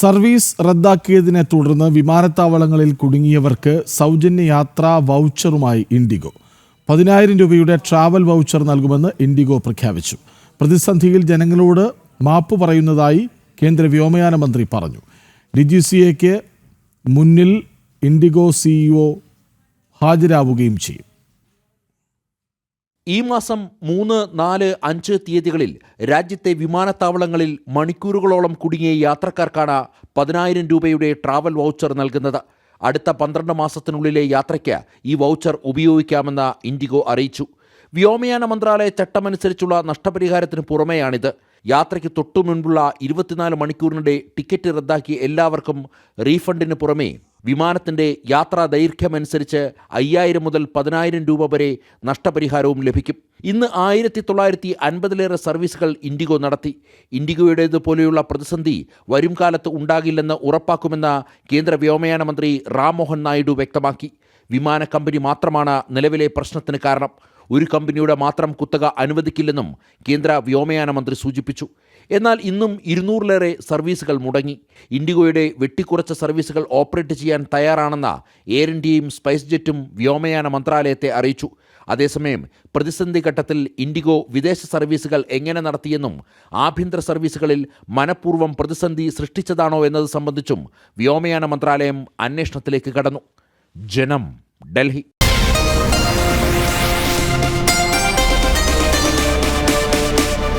Service റദ്ദാക്കിയതിനെ തുടർന്ന് വിമാനത്താവളങ്ങളിൽ കുടുങ്ങിയവർക്ക് സൗജന്യ യാത്രാ വൗച്ചറുമായി ഇൻഡിഗോ. പതിനായിരം രൂപയുടെ ട്രാവൽ വൗച്ചർ നൽകുമെന്ന് ഇൻഡിഗോ പ്രഖ്യാപിച്ചു. പ്രതിസന്ധിയിൽ ജനങ്ങളോട് മാപ്പ് പറയുന്നതായി കേന്ദ്ര വ്യോമയാന മന്ത്രി പറഞ്ഞു. ഡി ജി സി എക്ക് മുന്നിൽ ഇൻഡിഗോ സിഇഒ ഹാജരാവുകയും ചെയ്യും. ഈ മാസം മൂന്ന് നാല് അഞ്ച് തീയതികളിൽ രാജ്യത്തെ വിമാനത്താവളങ്ങളിൽ മണിക്കൂറുകളോളം കുടുങ്ങിയ യാത്രക്കാർക്കാണ് പതിനായിരം രൂപയുടെ ട്രാവൽ വൗച്ചർ നൽകുന്നത്. അടുത്ത പന്ത്രണ്ട് മാസത്തിനുള്ളിലെ യാത്രയ്ക്ക് ഈ വൗച്ചർ ഉപയോഗിക്കാമെന്ന് ഇൻഡിഗോ അറിയിച്ചു. വ്യോമയാന മന്ത്രാലയ ചട്ടമനുസരിച്ചുള്ള നഷ്ടപരിഹാരത്തിന് പുറമെയാണിത്. യാത്രയ്ക്ക് തൊട്ടു മുൻപുള്ള ഇരുപത്തിനാല് മണിക്കൂറിനിടെ ടിക്കറ്റ് റദ്ദാക്കി എല്ലാവർക്കും റീഫണ്ടിന് പുറമെ വിമാനത്തിന്റെ യാത്രാ ദൈർഘ്യമനുസരിച്ച് അയ്യായിരം മുതൽ പതിനായിരം രൂപ വരെ നഷ്ടപരിഹാരവും ലഭിക്കും. ഇന്ന് ആയിരത്തി തൊള്ളായിരത്തി അൻപതിലേറെ സർവീസുകൾ ഇൻഡിഗോ നടത്തി. ഇൻഡിഗോയുടേതുപോലെയുള്ള പ്രതിസന്ധി വരും കാലത്ത് ഉണ്ടാകില്ലെന്ന് ഉറപ്പാക്കുമെന്ന് കേന്ദ്ര വ്യോമയാന മന്ത്രി റാം നായിഡു വ്യക്തമാക്കി. വിമാന കമ്പനി മാത്രമാണ് നിലവിലെ പ്രശ്നത്തിന് കാരണം. ഒരു കമ്പനിയുടെ മാത്രം കുത്തക അനുവദിക്കില്ലെന്നും കേന്ദ്ര വ്യോമയാന മന്ത്രി സൂചിപ്പിച്ചു. എന്നാൽ ഇന്നും ഇരുന്നൂറിലേറെ സർവീസുകൾ മുടങ്ങി. ഇൻഡിഗോയുടെ വെട്ടിക്കുറച്ച സർവീസുകൾ ഓപ്പറേറ്റ് ചെയ്യാൻ തയ്യാറാണെന്ന എയർ ഇന്ത്യയും സ്പൈസ് ജെറ്റും വ്യോമയാന മന്ത്രാലയത്തെ അറിയിച്ചു. അതേസമയം പ്രതിസന്ധി ഘട്ടത്തിൽ ഇൻഡിഗോ വിദേശ സർവീസുകൾ എങ്ങനെ നടത്തിയെന്നും ആഭ്യന്തര സർവീസുകളിൽ മനഃപൂർവം പ്രതിസന്ധി സൃഷ്ടിച്ചതാണോ എന്നത് സംബന്ധിച്ചും വ്യോമയാന മന്ത്രാലയം അന്വേഷണത്തിലേക്ക് കടന്നു. ജനം ഡൽഹി.